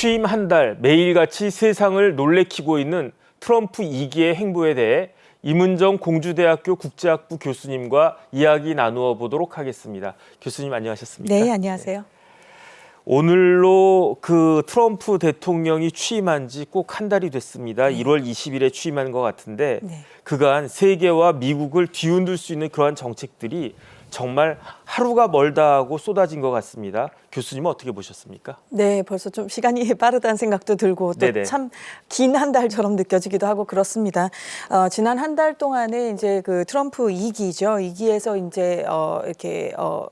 취임 한 달 매일같이 세상을 놀래키고 있는 트럼프 2기의 행보에 대해 이문정 공주대학교 국제학부 교수님과 이야기 나누어 보도록 하겠습니다. 교수님 안녕하셨습니까? 네, 안녕하세요. 오늘로 그 트럼프 대통령이 취임한 지 꼭 한 달이 됐습니다. 1월 20일에 취임한 것 같은데 네. 그간 세계와 미국을 뒤흔들 수 있는 그러한 정책들이 정말 하루가 멀다 하고 쏟아진 것 같습니다. 교수님은 어떻게 보셨습니까? 네, 벌써 좀 시간이 빠르다는 생각도 들고. 또 참 긴 한 달처럼 느껴지기도 하고 그렇습니다. 어, 지난 한 달 동안에 이제 그 트럼프 2기죠. 2기에서 이제 어, 이렇게 어,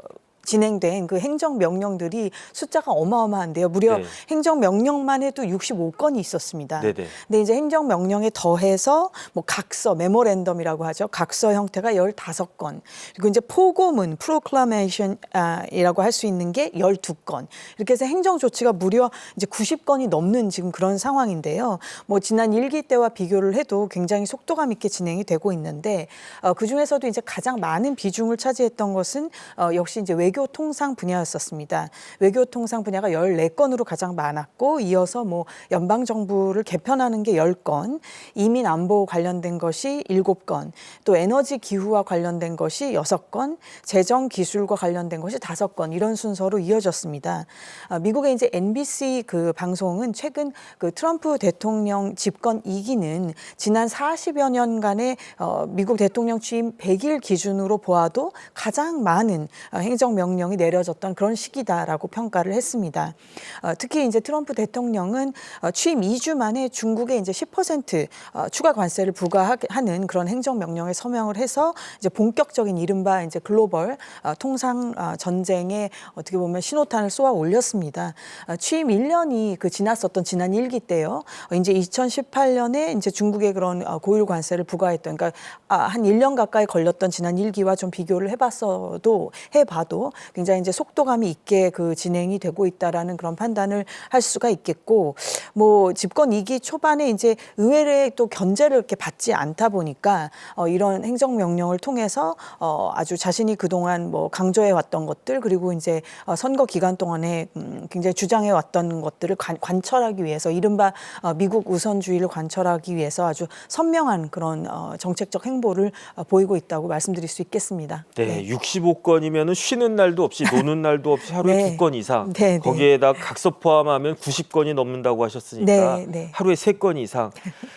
진행된 그 행정 명령들이 숫자가 어마어마한데요. 무려 네. 행정 명령만 해도 65건이 있었습니다. 네네. 근데 이제 행정 명령에 더해서 뭐 각서, 메모랜덤이라고 하죠. 각서 형태가 15건. 그리고 이제 포고문, 프로클라메이션이라고 할 수 있는 게 12건. 이렇게 해서 행정 조치가 무려 이제 90건이 넘는 지금 그런 상황인데요. 뭐 지난 일기 때와 비교를 해도 굉장히 속도감 있게 진행이 되고 있는데 어, 그 중에서도 이제 가장 많은 비중을 차지했던 것은 어, 역시 이제 외교 통상 분야였었습니다. 외교 통상 분야가 14건으로 가장 많았고 이어서 뭐 연방 정부를 개편하는 게 10건, 이민 안보 관련된 것이 7건, 또 에너지 기후와 관련된 것이 6건, 재정 기술과 관련된 것이 5건 이런 순서로 이어졌습니다. 아, 미국의 이제 NBC 그 방송은 최근 그 트럼프 대통령 집권 2기는 지난 40여 년간의 어, 미국 대통령 취임 100일 기준으로 보아도 가장 많은 어, 행정 명 령이 내려졌던 그런 시기다라고 평가를 했습니다. 어, 특히 이제 트럼프 대통령은 어, 취임 2주 만에 중국에 이제 10% 어, 추가 관세를 부과하는 그런 행정 명령에 서명을 해서 이제 본격적인 이른바 이제 글로벌 어, 통상 어, 전쟁에 어떻게 보면 신호탄을 쏘아 올렸습니다. 어, 취임 1년이 그 지났었던 지난 일기 때요. 어, 이제 2018년에 이제 중국의 그런 어, 고율 관세를 부과했던 그러니까 아, 한 1년 가까이 걸렸던 지난 일기와 좀 비교를 해봤어도 해봐도 굉장히 이제 속도감이 있게 그 진행이 되고 있다라는 그런 판단을 할 수가 있겠고 뭐 집권 이기 초반에 이제 의회의 또 견제를 이렇게 받지 않다 보니까 어, 이런 행정 명령을 통해서 어, 아주 자신이 그동안 뭐 강조해 왔던 것들 그리고 이제 어, 선거 기간 동안에 음, 굉장히 주장해 왔던 것들을 관, 관철하기 위해서 이른바 어, 미국 우선주의를 관철하기 위해서 아주 선명한 그런 어, 정책적 행보를 어, 보이고 있다고 말씀드릴 수 있겠습니다. 네, 65건이면 쉬는 날도 없이 노는 날도 없이 하루에 네. 두건 이상. 네, 네. 거기에다 각서 포함하면 90건이 넘는다고 하셨으니까 네, 네. 하루에 세 건 이상.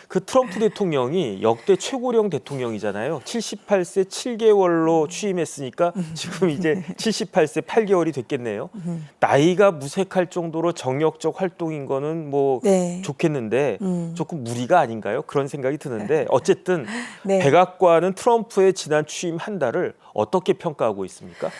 그 트럼프 대통령이 역대 최고령 대통령이잖아요. 78세 7개월로 취임했으니까 지금 이제 78세 8개월이 됐겠네요. 나이가 무색할 정도로 정력적 활동인 거는 뭐 네. 좋겠는데 음. 조금 무리가 아닌가요? 그런 생각이 드는데 어쨌든 네. 백악관은 트럼프의 지난 취임 한 달을 어떻게 평가하고 있습니까?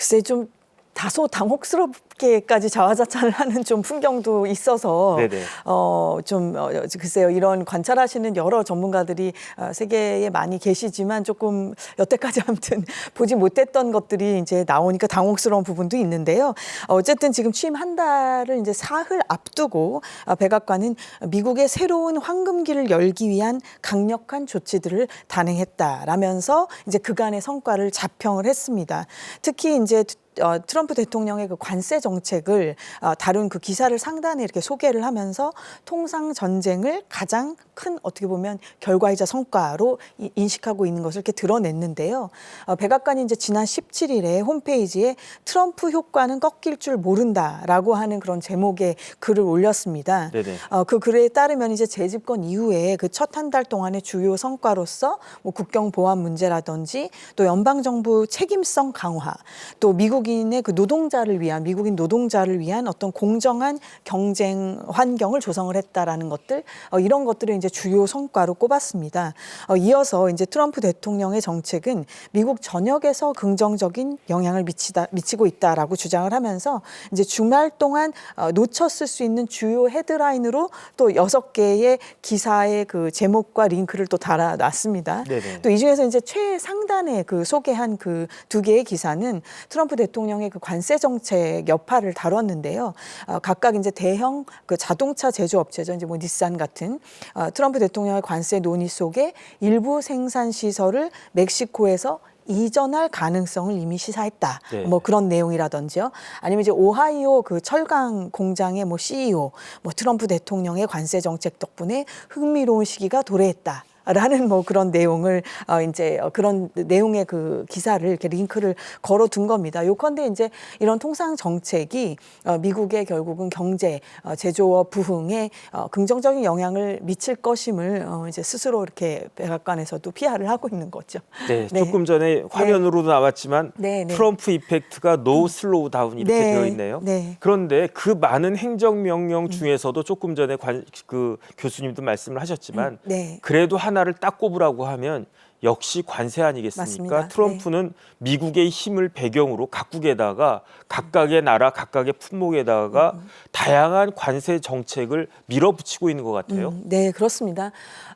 글쎄 좀 다소 당혹스럽게까지 자화자찬을 하는 좀 풍경도 있어서 네네. 어좀 어, 글쎄요 이런 관찰하시는 여러 전문가들이 어, 세계에 많이 계시지만 조금 여태까지 아무튼 보지 못했던 것들이 이제 나오니까 당혹스러운 부분도 있는데요. 어, 어쨌든 지금 취임 한 달을 이제 사흘 앞두고 어, 백악관은 미국의 새로운 황금기를 열기 위한 강력한 조치들을 단행했다라면서 이제 그간의 성과를 자평을 했습니다. 특히 이제 어, 트럼프 대통령의 그 관세 정책을 어, 다룬 그 기사를 상단에 이렇게 소개를 하면서 통상 전쟁을 가장 큰 어떻게 보면 결과이자 성과로 이- 인식하고 있는 것을 이렇게 드러냈는데요. 어, 백악관이 이제 지난 17일에 홈페이지에 트럼프 효과는 꺾일 줄 모른다라고 하는 그런 제목의 글을 올렸습니다. 네네. 어, 그 글에 따르면 이제 재집권 이후에 그 첫 한 달 동안의 주요 성과로서 뭐 국경 보안 문제라든지 또 연방 정부 책임성 강화, 또 미국 인의 그 노동자를 위한 미국인 노동자를 위한 어떤 공정한 경쟁 환경을 조성을 했다라는 것들 어, 이런 것들을 이제 주요 성과로 꼽았습니다. 어, 이어서 이제 트럼프 대통령의 정책은 미국 전역에서 긍정적인 영향을 미치다 미치고 있다라고 주장을 하면서 이제 주말 동안 어, 놓쳤을 수 있는 주요 헤드라인으로 또 여섯 개의 기사의 그 제목과 링크를 또 달아놨습니다. 또 이 중에서 이제 최상단에 그 소개한 그 두 개의 기사는 트럼프 대통령 의 그 관세 정책 여파를 다뤘는데요. 어, 각각 이제 대형 그 자동차 제조업체죠. 이제 뭐 닛산 같은 어, 트럼프 대통령의 관세 논의 속에 일부 생산 시설을 멕시코에서 이전할 가능성을 이미 시사했다. 네. 뭐 그런 내용이라든지요. 아니면 이제 오하이오 그 철강 공장의 뭐 CEO, 뭐 트럼프 대통령의 관세 정책 덕분에 흥미로운 시기가 도래했다. 라는 뭐 그런 내용을 어 이제 어 그런 내용의 그 기사를 이렇게 링크를 걸어 둔 겁니다. 요컨대 이제 이런 통상 정책이 어 미국의 결국은 경제 어 제조업 부흥에 어 긍정적인 영향을 미칠 것임을 어 이제 스스로 이렇게 백악관에서도 피하를 하고 있는 거죠. 네, 조금 전에 화면으로도 나왔지만 네, 네. 트럼프 이펙트가 노 슬로우 다운 이렇게 네, 되어 있네요. 네. 그런데 그 많은 행정 명령 중에서도 조금 전에 관, 그 교수님도 말씀을 하셨지만 네. 그래도 하나 를 딱 꼽으라고 하면 역시 관세 아니겠습니까? 맞습니다. 네. 트럼프는 미국의 힘을 배경으로 각국에다가 각각의 나라 각각의 품목에다가 음, 다양한 관세 정책을 밀어붙이고 있는 것 같아요. 음, 네, 그렇습니다.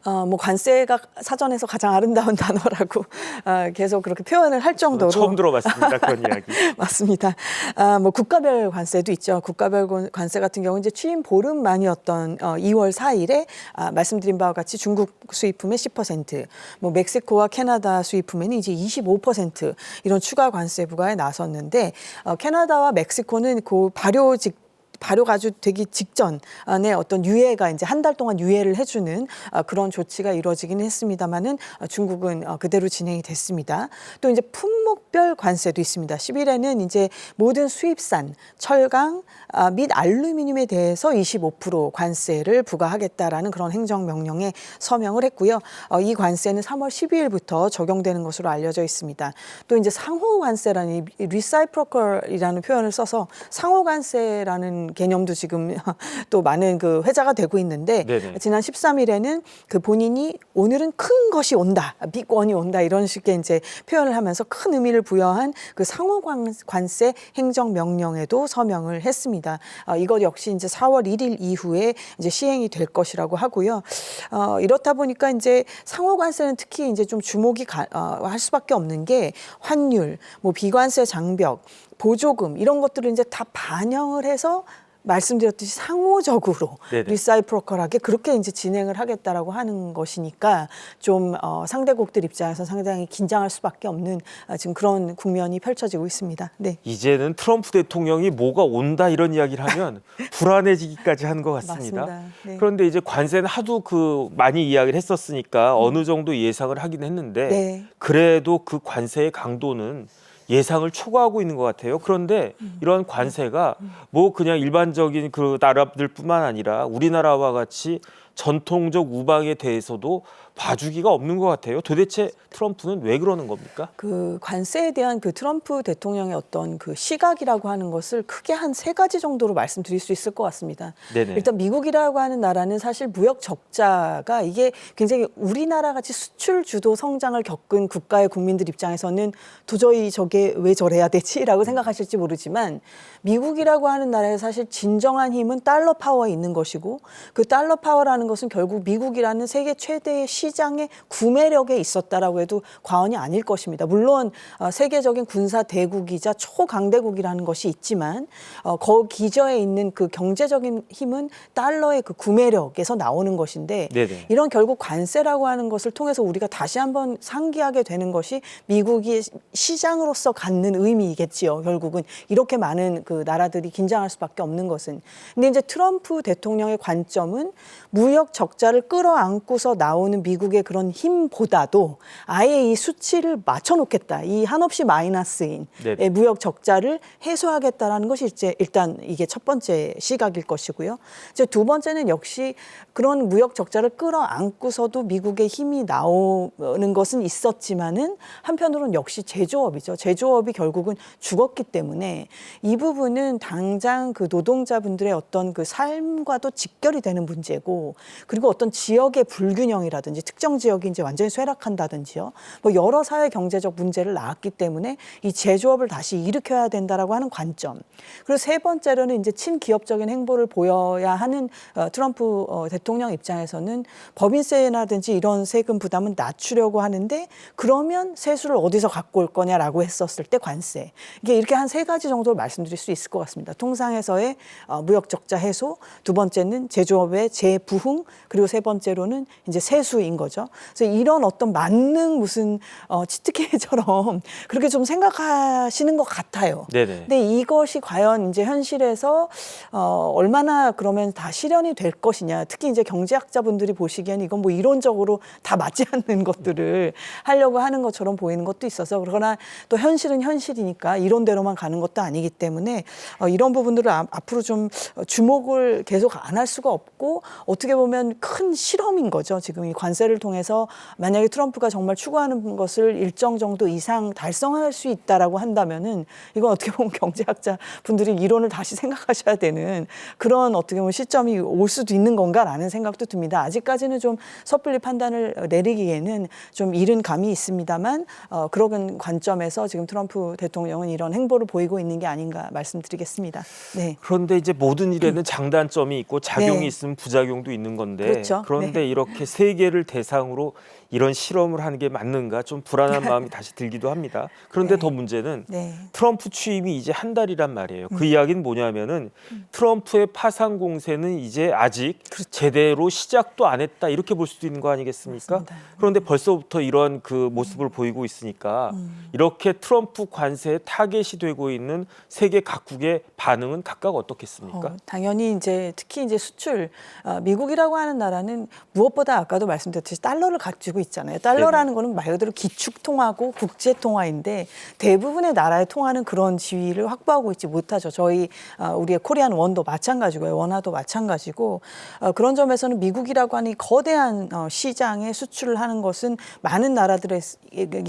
어, 뭐 관세가 사전에서 가장 아름다운 단어라고 어, 계속 그렇게 표현을 할 정도로 처음 들어봤습니다 그런 이야기. 맞습니다. 아, 뭐 국가별 관세도 있죠. 국가별 관- 관세 같은 경우 이제 취임 보름 만이었던 어, 2월 4일에 아, 말씀드린 바와 같이 중국 수입품의 10%, 뭐 멕시코와 캐나다 수입품에는 이제 25% 이런 추가 관세 부과에 나섰는데 어, 캐나다와 멕시코는 그 발효직 발효가 아주 되기 직전에 어떤 유예가 이제 한 달 동안 유예를 해주는 어, 그런 조치가 이루어지긴 했습니다만은 어, 중국은 어, 그대로 진행이 됐습니다. 또 이제 품목별 관세도 있습니다. 10일에는 이제 모든 수입산 철강 아, 및 알루미늄에 대해서 25% 관세를 부과하겠다라는 그런 행정 명령에 서명을 했고요. 어, 이 관세는 3월 12일부터 적용되는 것으로 알려져 있습니다. 또 이제 상호 관세라는 이 리사이프로컬이라는 표현을 써서 상호 관세라는 개념도 지금 또 많은 그 회자가 되고 있는데 네네. 지난 13일에는 그 본인이 오늘은 큰 것이 온다, 빅원이 온다 이런 식의 이제 표현을 하면서 큰 의미를 부여한 그 상호 관- 관세 행정 명령에도 서명을 했습니다. 어, 이것 역시 이제 4월 1일 이후에 이제 시행이 될 것이라고 하고요. 어, 이렇다 보니까 이제 상호 관세는 특히 이제 좀 주목이 가, 어, 할 수밖에 없는 게 환율, 뭐 비관세 장벽, 보조금 이런 것들을 이제 다 반영을 해서 말씀드렸듯이 상호적으로 네네. 리사이프로컬하게 그렇게 이제 진행을 하겠다라고 하는 것이니까 좀 어, 상대국들 입장에서 상당히 긴장할 수밖에 없는 어, 지금 그런 국면이 펼쳐지고 있습니다. 네. 이제는 트럼프 대통령이 뭐가 온다 이런 이야기를 하면 불안해지기까지 하는 것 같습니다. 맞습니다. 네. 그런데 이제 관세는 하도 그 많이 이야기를 했었으니까 어느 정도 예상을 하긴 했는데 네. 그래도 그 관세의 강도는 예상을 초과하고 있는 것 같아요. 그런데 음. 이런 관세가 뭐 그냥 일반적인 그 나라들뿐만 아니라 우리나라와 같이 전통적 우방에 대해서도 봐주기가 없는 것 같아요. 도대체 트럼프는 왜 그러는 겁니까? 그 관세에 대한 그 트럼프 대통령의 어떤 그 시각이라고 하는 것을 크게 한 세 가지 정도로 말씀드릴 수 있을 것 같습니다. 네네. 일단 미국이라고 하는 나라는 사실 무역 적자가 이게 굉장히 우리나라 같이 수출 주도 성장을 겪은 국가의 국민들 입장에서는 도저히 저게 왜 저래야 되지라고 생각하실지 모르지만 미국이라고 하는 나라의 사실 진정한 힘은 달러 파워에 있는 것이고 그 달러 파워라는 것은 결국 미국이라는 세계 최대의 시 장의 구매력에 있었다라고 해도 과언이 아닐 것입니다. 물론 어, 세계적인 군사 대국이자 초강대국이라는 것이 있지만 어, 거 기저에 있는 그 경제적인 힘은 달러의 그 구매력에서 나오는 것인데 네네. 이런 결국 관세라고 하는 것을 통해서 우리가 다시 한번 상기하게 되는 것이 미국이 시장으로서 갖는 의미이겠지요. 결국은 이렇게 많은 그 나라들이 긴장할 수밖에 없는 것은. 근데 이제 트럼프 대통령의 관점은 무역 적자를 끌어안고서 나오는 미 국의 그런 힘보다도 아예 이 수치를 맞춰놓겠다. 이 한없이 마이너스인 네네. 무역 적자를 해소하겠다라는 것이 이제 일단 이게 첫 번째 시각일 것이고요. 이제 두 번째는 역시 그런 무역 적자를 끌어안고서도 미국의 힘이 나오는 것은 있었지만은 한편으로는 역시 제조업이죠. 제조업이 결국은 죽었기 때문에 이 부분은 당장 그 노동자분들의 어떤 그 삶과도 직결이 되는 문제고 그리고 어떤 지역의 불균형이라든지 특정 지역이 이제 완전히 쇠락한다든지요. 뭐 여러 사회 경제적 문제를 낳았기 때문에 이 제조업을 다시 일으켜야 된다라고 하는 관점. 그리고 세 번째로는 이제 친기업적인 행보를 보여야 하는 어, 트럼프 어, 대통령 입장에서는 법인세라든지 이런 세금 부담은 낮추려고 하는데 그러면 세수를 어디서 갖고 올 거냐라고 했었을 때 관세. 이게 이렇게 한 세 가지 정도를 말씀드릴 수 있을 것 같습니다. 통상에서의 어, 무역 적자 해소, 두 번째는 제조업의 재부흥 그리고 세 번째로는 이제 세수 인 거죠. 그래서 이런 어떤 만능 무슨 어, 치트키처럼 그렇게 좀 생각하시는 것 같아요. 네네. 근데 이것이 과연 이제 현실에서 어, 얼마나 그러면 다 실현이 될 것이냐. 특히 이제 경제학자분들이 보시기엔 이건 뭐 이론적으로 다 맞지 않는 것들을 하려고 하는 것처럼 보이는 것도 있어서 그러나 또 현실은 현실이니까 이론대로만 가는 것도 아니기 때문에 어, 이런 부분들을 앞- 앞으로 좀 주목을 계속 안 할 수가 없고 어떻게 보면 큰 실험인 거죠. 지금 이 관세 를 통해서 만약에 트럼프가 정말 추구하는 것을 일정 정도 이상 달성할 수 있다라고 한다면은 이건 어떻게 보면 경제학자 분들이 이론을 다시 생각하셔야 되는 그런 어떻게 보면 시점이 올 수도 있는 건가라는 생각도 듭니다. 아직까지는 좀 섣불리 판단을 내리기에는 좀 이른 감이 있습니다만 어, 그런 관점에서 지금 트럼프 대통령은 이런 행보를 보이고 있는 게 아닌가 말씀드리겠습니다. 네. 그런데 이제 모든 일에는 장단점이 있고 작용이 네. 있으면 부작용도 있는 건데 그렇죠. 그런데 네. 이렇게 세계를 대상으로 이런 실험을 하는 게 맞는가 좀 불안한 마음이 다시 들기도 합니다. 그런데 네. 더 문제는 네. 트럼프 취임이 이제 한 달이란 말이에요. 음. 그 이야기는 뭐냐면은 트럼프의 파상 공세는 이제 아직 제대로 시작도 안 했다 이렇게 볼 수도 있는 거 아니겠습니까? 그렇죠. 맞습니다. 그런데 벌써부터 이런 그 모습을 보이고 있으니까 음. 이렇게 트럼프 관세에 타겟이 되고 있는 세계 각국의 반응은 각각 어떻겠습니까? 어, 당연히 이제 특히 이제 수출 어, 미국이라고 하는 나라는 무엇보다 아까도 말씀드렸듯이 달러를 가지고 있잖아요. 달러라는 거는 말 그대로 기축 통화고 국제 통화인데 대부분의 나라의 통화는 그런 지위를 확보하고 있지 못하죠. 저희 어, 우리의 코리안 원도 마찬가지고요. 원화도 마찬가지고 어, 그런 점에서는 미국이라고 이 거대한 어, 시장에 수출을 하는 것은 많은 나라들의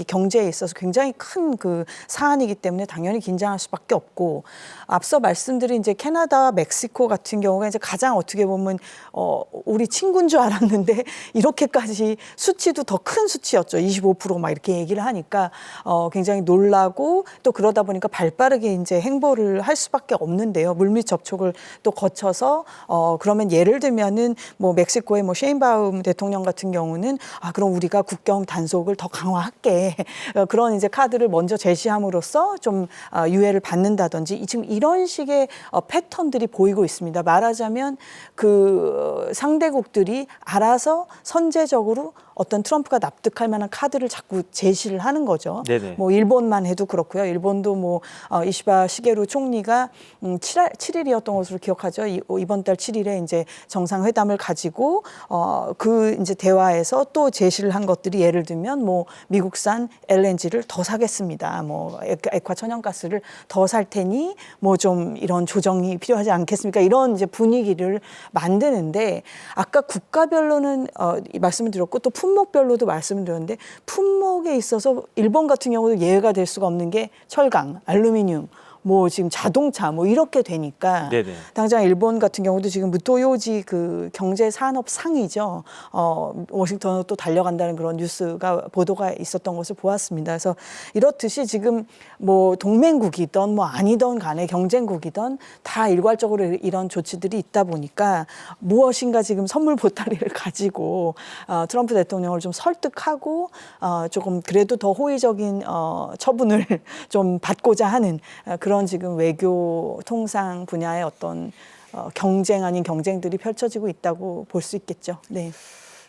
경제에 있어서 굉장히 큰 그 사안이기 때문에 당연히 긴장할 수밖에 없고 앞서 말씀드린 이제 캐나다와 멕시코 같은 경우가 이제 가장 어떻게 보면 어 우리 친구인 줄 알았는데 이렇게까지 수치 도 더 큰 수치였죠. 25%막 이렇게 얘기를 하니까 어 굉장히 놀라고 또 그러다 보니까 발빠르게 이제 행보를 할 수밖에 없는데요. 물밑 접촉을 또 거쳐서 어 그러면 예를 들면은 뭐 멕시코의 뭐 셰인바움 대통령 같은 경우는 아 그럼 우리가 국경 단속을 더 강화할게 어, 그런 이제 카드를 먼저 제시함으로써 좀 아, 유해를 받는다든지 이- 지금 이런 식의 어, 패턴들이 보이고 있습니다. 말하자면 그 상대국들이 알아서 선제적으로 어떤 트럼프가 납득할 만한 카드를 자꾸 제시를 하는 거죠. 네네. 뭐 일본만 해도 그렇고요. 일본도 뭐 어, 이시바 시게루 총리가 음, 7일, 7일이었던 것으로 기억하죠. 이, 이번 달 7일에 이제 정상회담을 가지고 어, 그 이제 대화에서 또 제시를 한 것들이 예를 들면 뭐 미국산 LNG를 더 사겠습니다. 뭐 에- 액화 천연가스를 더 살 테니 뭐 좀 이런 조정이 필요하지 않겠습니까? 이런 이제 분위기를 만드는데 아까 국가별로는 어, 이 말씀을 드렸고 또 품 목별로도 말씀을 드렸는데 품목에 있어서 일본 같은 경우도 예외가 될 수가 없는 게 철강, 알루미늄, 뭐 지금 자동차 뭐 이렇게 되니까 네네. 당장 일본 같은 경우도 지금 무토요지 그 경제 산업 상이죠. 어 워싱턴으로 또 달려간다는 그런 뉴스가 보도가 있었던 것을 보았습니다. 그래서 이렇듯이 지금 뭐 동맹국이던 뭐 아니던 간에 경쟁국이던 다 일괄적으로 이런 조치들이 있다 보니까 무엇인가 지금 선물 보따리를 가지고 어, 트럼프 대통령을 좀 설득하고 어, 조금 그래도 더 호의적인 어, 처분을 좀 받고자 하는 어, 그런 지금 외교 통상 분야의 어떤 어, 경쟁 아닌 경쟁들이 펼쳐지고 있다고 볼 수 있겠죠. 네.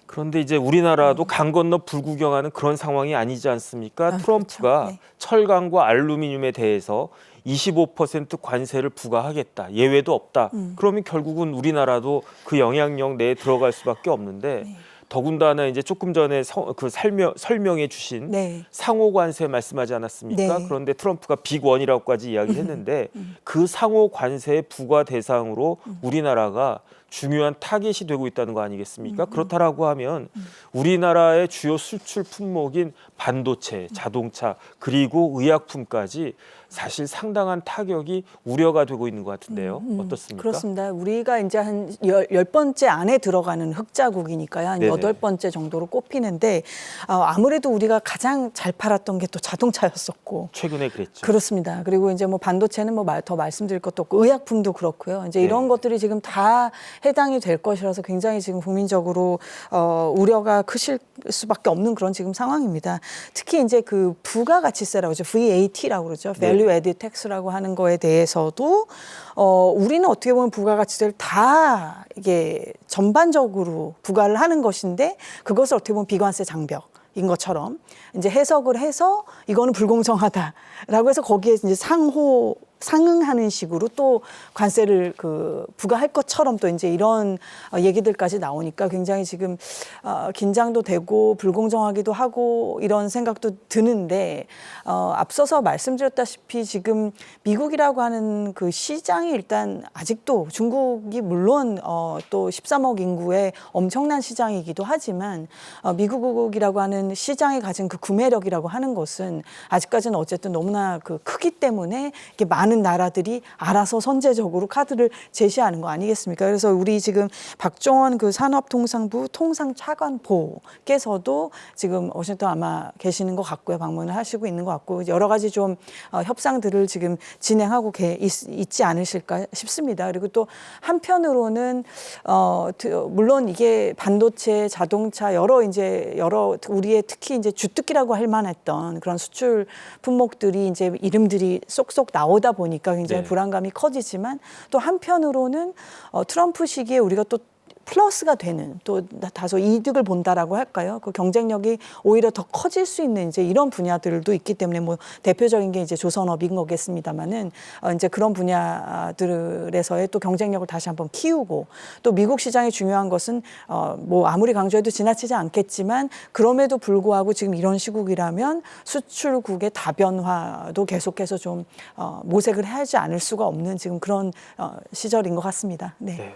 그런데 이제 우리나라도 강 건너 불구경하는 그런 상황이 아니지 않습니까? 아, 트럼프가 그렇죠. 네. 철강과 알루미늄에 대해서 25% 관세를 부과하겠다. 예외도 없다. 음. 그러면 결국은 우리나라도 그 영향력 내에 들어갈 수밖에 없는데 네. 더군다나 이제 조금 전에 서, 그 설명 설명해 주신 네. 상호 관세 말씀하지 않았습니까? 네. 그런데 트럼프가 빅원이라고까지 이야기했는데 그 상호 관세 부과 대상으로 우리나라가 중요한 타겟이 되고 있다는 거 아니겠습니까? 그렇다라고 하면 우리나라의 주요 수출 품목인 반도체, 자동차 그리고 의약품까지 사실 상당한 타격이 우려가 되고 있는 것 같은데요. 어떻습니까? 그렇습니다. 우리가 이제 한 열, 열 번째 안에 들어가는 흑자국이니까요. 한 네네. 여덟 번째 정도로 꼽히는데 어, 아무래도 우리가 가장 잘 팔았던 게 또 자동차였었고 최근에 그랬죠. 그렇습니다. 그리고 이제 뭐 반도체는 뭐 더 말씀드릴 것도 없고 의약품도 그렇고요. 이제 네. 이런 것들이 지금 다 해당이 될 것이라서 굉장히 지금 국민적으로 어, 우려가 크실 수밖에 없는 그런 지금 상황입니다. 특히 이제 그 부가가치세라고 하죠. VAT라고 그러죠. 네네. 밸류 에디 텍스라고 하는 거에 대해서도 어 우리는 어떻게 보면 부가가치세를 다 이게 전반적으로 부과를 하는 것인데 그것을 어떻게 보면 비관세 장벽 인 것처럼 이제 해석을 해서 이거는 불공정하다라고 해서 거기에 이제 상호 상응하는 식으로 또 관세를 그 부과할 것처럼 또 이제 이런 어, 얘기들까지 나오니까 굉장히 지금 어, 긴장도 되고 불공정하기도 하고 이런 생각도 드는데 어, 앞서서 말씀드렸다시피 지금 미국이라고 하는 그 시장이 일단 아직도 중국이 물론 어, 또 13억 인구의 엄청난 시장이기도 하지만 어, 미국이라고 하는 시장이 가진 그 구매력이라고 하는 것은 아직까지는 어쨌든 너무나 그 크기 때문에 이게 많은 나라들이 알아서 선제적으로 카드를 제시하는 거 아니겠습니까? 그래서 우리 지금 박종원 그 산업통상부 통상차관보께서도 지금 워싱턴 아마 계시는 것 같고요. 방문을 하시고 있는 것 같고 여러 가지 좀 어, 협상들을 지금 진행하고 계, 있, 있지 않으실까 싶습니다. 그리고 또 한편으로는 어, 드- 물론 이게 반도체, 자동차 여러 이제 여러 우리의 특히 이제 주특기라고 할 만했던 그런 수출 품목들이 이제 이름들이 쏙쏙 나오다 보니까 굉장히 네. 불안감이 커지지만 또 한편으로는 어, 트럼프 시기에 우리가 또 플러스가 되는 또 다소 이득을 본다라고 할까요? 그 경쟁력이 오히려 더 커질 수 있는 이제 이런 분야들도 있기 때문에 뭐 대표적인 게 이제 조선업인 거겠습니다만은 어 이제 그런 분야들에서의 또 경쟁력을 다시 한번 키우고 또 미국 시장이 중요한 것은 어뭐 아무리 강조해도 지나치지 않겠지만 그럼에도 불구하고 지금 이런 시국이라면 수출국의 다변화도 계속해서 좀 어, 모색을 하지 않을 수가 없는 지금 그런 어, 시절인 것 같습니다. 네. 네.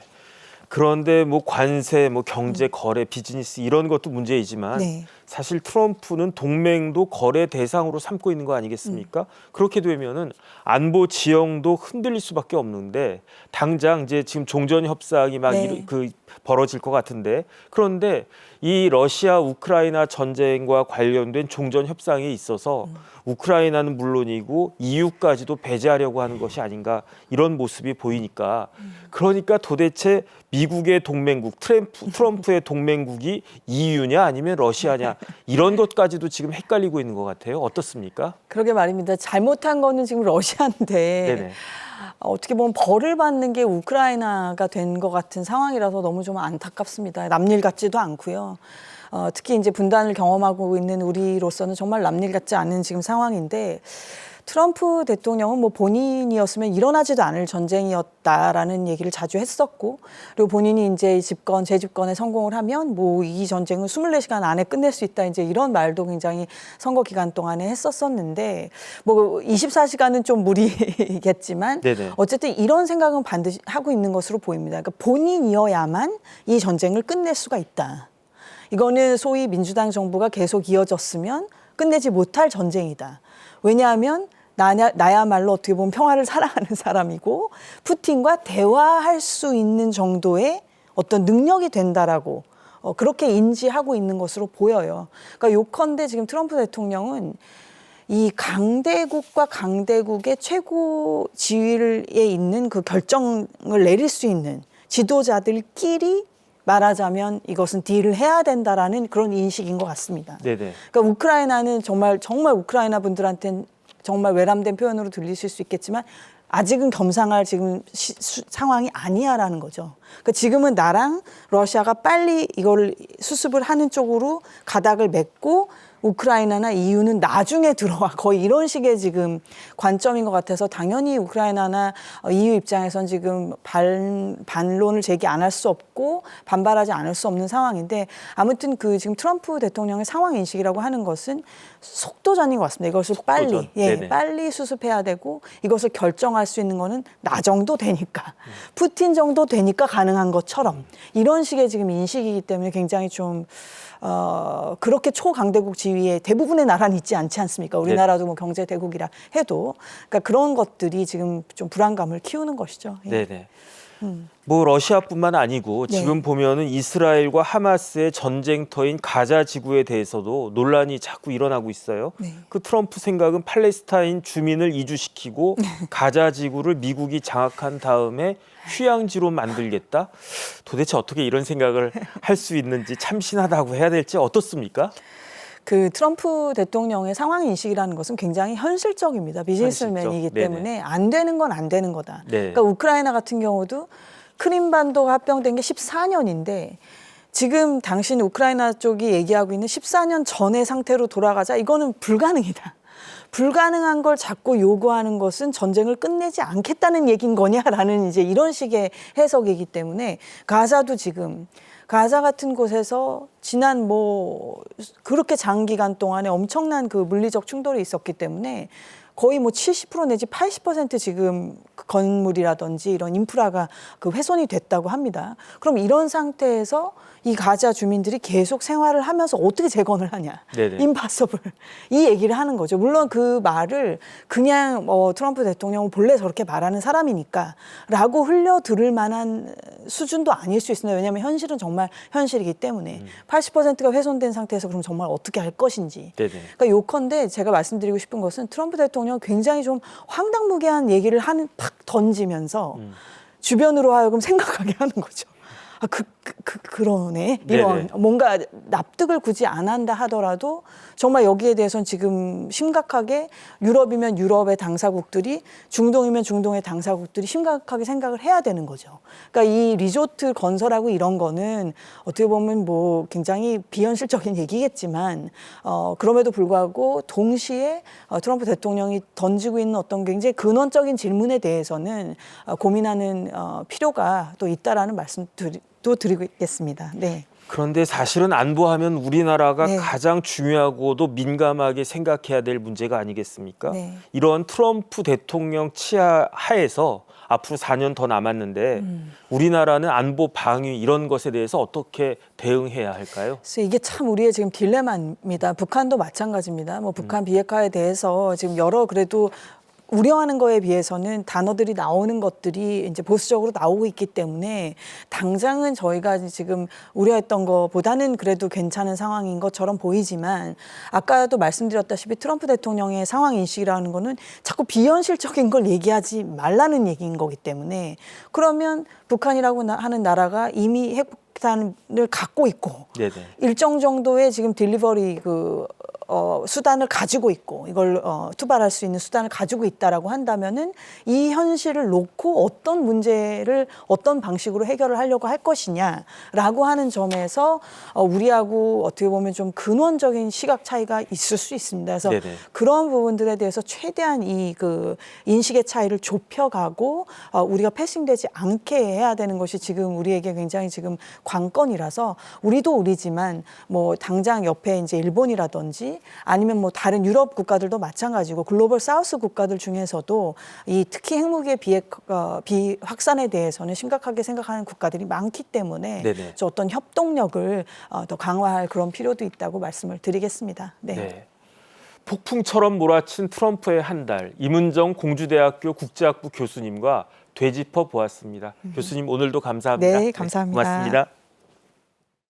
그런데 뭐 관세, 뭐 경제, 거래, 비즈니스 이런 것도 문제이지만 네. 사실 트럼프는 동맹도 거래 대상으로 삼고 있는 거 아니겠습니까? 그렇게 되면은 안보 지형도 흔들릴 수밖에 없는데 당장 이제 지금 종전 협상이 막 네. 벌어질 것 같은데 그런데 이 러시아 우크라이나 전쟁과 관련된 종전 협상에 있어서 우크라이나는 물론이고 EU까지도 배제하려고 하는 것이 아닌가 이런 모습이 보이니까 그러니까 도대체 미국의 동맹국 트럼프, 트럼프의 동맹국이 EU냐 아니면 러시아냐 이런 것까지도 지금 헷갈리고 있는 것 같아요. 어떻습니까? 그러게 말입니다. 잘못한 거는 지금 러시아인데 네네. 어떻게 보면 벌을 받는 게 우크라이나가 된 것 같은 상황이라서 너무 좀 안타깝습니다. 남일 같지도 않고요. 어, 특히 이제 분단을 경험하고 있는 우리로서는 정말 남일 같지 않은 지금 상황인데 트럼프 대통령은 뭐 본인이었으면 일어나지도 않을 전쟁이었다라는 얘기를 자주 했었고 그리고 본인이 이제 집권 재집권에 성공을 하면 뭐 이 전쟁은 24시간 안에 끝낼 수 있다 이제 이런 말도 굉장히 선거 기간 동안에 했었었는데 뭐 24시간은 좀 무리겠지만 네네. 어쨌든 이런 생각은 반드시 하고 있는 것으로 보입니다. 그러니까 본인이어야만 이 전쟁을 끝낼 수가 있다. 이거는 소위 민주당 정부가 계속 이어졌으면 끝내지 못할 전쟁이다. 왜냐하면 나냐, 나야말로 어떻게 보면 평화를 사랑하는 사람이고 푸틴과 대화할 수 있는 정도의 어떤 능력이 된다라고 어, 그렇게 인지하고 있는 것으로 보여요. 그러니까 요컨대 지금 트럼프 대통령은 이 강대국과 강대국의 최고 지위에 있는 그 결정을 내릴 수 있는 지도자들끼리 말하자면 이것은 딜을 해야 된다라는 그런 인식인 것 같습니다. 네네. 그러니까 우크라이나는 정말 정말 우크라이나 분들한테는 정말 외람된 표현으로 들리실 수 있겠지만 아직은 겸상할 지금 시, 수, 상황이 아니야라는 거죠. 그러니까 지금은 나랑 러시아가 빨리 이걸 수습을 하는 쪽으로 가닥을 맺고 우크라이나나 EU는 나중에 들어와 거의 이런 식의 지금 관점인 것 같아서 당연히 우크라이나나 EU 입장에선 지금 반, 반론을 제기 안 할 수 없고 반발하지 않을 수 없는 상황인데 아무튼 그 지금 트럼프 대통령의 상황 인식이라고 하는 것은 속도전인 것 같습니다. 이것을 빨리 예, 네네. 빨리 수습해야 되고 이것을 결정할 수 있는 거는 나 정도 되니까 푸틴 정도 되니까 가능한 것처럼 이런 식의 지금 인식이기 때문에 굉장히 좀 어, 그렇게 초강대국 지위에 대부분의 나라는 있지 않지 않습니까? 우리나라도 뭐 경제 대국이라 해도 그러니까 그런 것들이 지금 좀 불안감을 키우는 것이죠. 예. 네네. 뭐 러시아뿐만 아니고 네. 지금 보면은 이스라엘과 하마스의 전쟁터인 가자 지구에 대해서도 논란이 자꾸 일어나고 있어요. 네. 그 트럼프 생각은 팔레스타인 주민을 이주시키고 가자 지구를 미국이 장악한 다음에 휴양지로 만들겠다. 도대체 어떻게 이런 생각을 할 수 있는지 참신하다고 해야 될지 어떻습니까? 그 트럼프 대통령의 상황 인식이라는 것은 굉장히 현실적입니다. 비즈니스맨이기 현실적. 때문에 안 되는 건 안 되는 거다. 네. 그러니까 우크라이나 같은 경우도 크림반도가 합병된 게 14년인데 지금 당신 우크라이나 쪽이 얘기하고 있는 14년 전의 상태로 돌아가자 이거는 불가능이다. 불가능한 걸 자꾸 요구하는 것은 전쟁을 끝내지 않겠다는 얘기인 거냐라는 이제 이런 식의 해석이기 때문에 가자도 지금 가자 같은 곳에서 지난 뭐 그렇게 장기간 동안에 엄청난 그 물리적 충돌이 있었기 때문에 거의 뭐 70% 내지 80% 지금 그 건물이라든지 이런 인프라가 그 훼손이 됐다고 합니다. 그럼 이런 상태에서 이 가자 주민들이 계속 생활을 하면서 어떻게 재건을 하냐? 임파서블 이 얘기를 하는 거죠. 물론 그 말을 그냥 뭐 트럼프 대통령은 본래 저렇게 말하는 사람이니까 라고 흘려 들을 만한 수준도 아닐 수 있습니다. 왜냐하면 현실은 정말 현실이기 때문에 80%가 훼손된 상태에서 그럼 정말 어떻게 할 것인지. 네네. 그러니까 요컨대 제가 말씀드리고 싶은 것은 트럼프 대통령 굉장히 좀 황당무계한 얘기를 하는 팍 던지면서 음. 주변으로 하여금 생각하게 하는 거죠. 아, 그, 그, 그 그러네. 이런 네네. 뭔가 납득을 굳이 안 한다 하더라도 정말 여기에 대해서는 지금 심각하게 유럽이면 유럽의 당사국들이 중동이면 중동의 당사국들이 심각하게 생각을 해야 되는 거죠. 그러니까 이 리조트 건설하고 이런 거는 어떻게 보면 뭐 굉장히 비현실적인 얘기겠지만 어, 그럼에도 불구하고 동시에 어, 트럼프 대통령이 던지고 있는 어떤 굉장히 근원적인 질문에 대해서는 어, 고민하는 어, 필요가 또 있다라는 말씀 도 드리겠습니다. 네. 그런데 사실은 안보하면 우리나라가 네. 가장 중요하고도 민감하게 생각해야 될 문제가 아니겠습니까? 네. 이런 트럼프 대통령 치하 하에서 앞으로 4년 더 남았는데 음. 우리나라는 안보 방위 이런 것에 대해서 어떻게 대응해야 할까요? 그래서 이게 참 우리의 지금 딜레마입니다. 북한도 마찬가지입니다. 뭐 북한 비핵화에 대해서 지금 여러 그래도 우려하는 거에 비해서는 단어들이 나오는 것들이 이제 보수적으로 나오고 있기 때문에 당장은 저희가 지금 우려했던 것보다는 그래도 괜찮은 상황인 것처럼 보이지만 아까도 말씀드렸다시피 트럼프 대통령의 상황 인식이라는 거는 자꾸 비현실적인 걸 얘기하지 말라는 얘기인 거기 때문에 그러면 북한이라고 나- 하는 나라가 이미 핵 폭탄을 갖고 있고 네네. 일정 정도의 지금 딜리버리 그 어, 수단을 가지고 있고 이걸 어, 투발할 수 있는 수단을 가지고 있다라고 한다면은 이 현실을 놓고 어떤 문제를 어떤 방식으로 해결을 하려고 할 것이냐라고 하는 점에서 어, 우리하고 어떻게 보면 좀 근원적인 시각 차이가 있을 수 있습니다. 그래서 네네. 그런 부분들에 대해서 최대한 이 그 인식의 차이를 좁혀가고 어, 우리가 패싱되지 않게 해야 되는 것이 지금 우리에게 굉장히 지금 관건이라서 우리도 우리지만 뭐 당장 옆에 이제 일본이라든지 아니면 뭐 다른 유럽 국가들도 마찬가지고 글로벌 사우스 국가들 중에서도 이 특히 핵무기의 비핵 어, 비확산에 대해서는 심각하게 생각하는 국가들이 많기 때문에 네네. 저 어떤 협동력을 어, 더 강화할 그런 필요도 있다고 말씀을 드리겠습니다. 네. 네. 폭풍처럼 몰아친 트럼프의 한 달, 이문정 공주대학교 국제학부 교수님과 되짚어 보았습니다. 교수님 오늘도 감사합니다. 네, 감사합니다. 고맙습니다.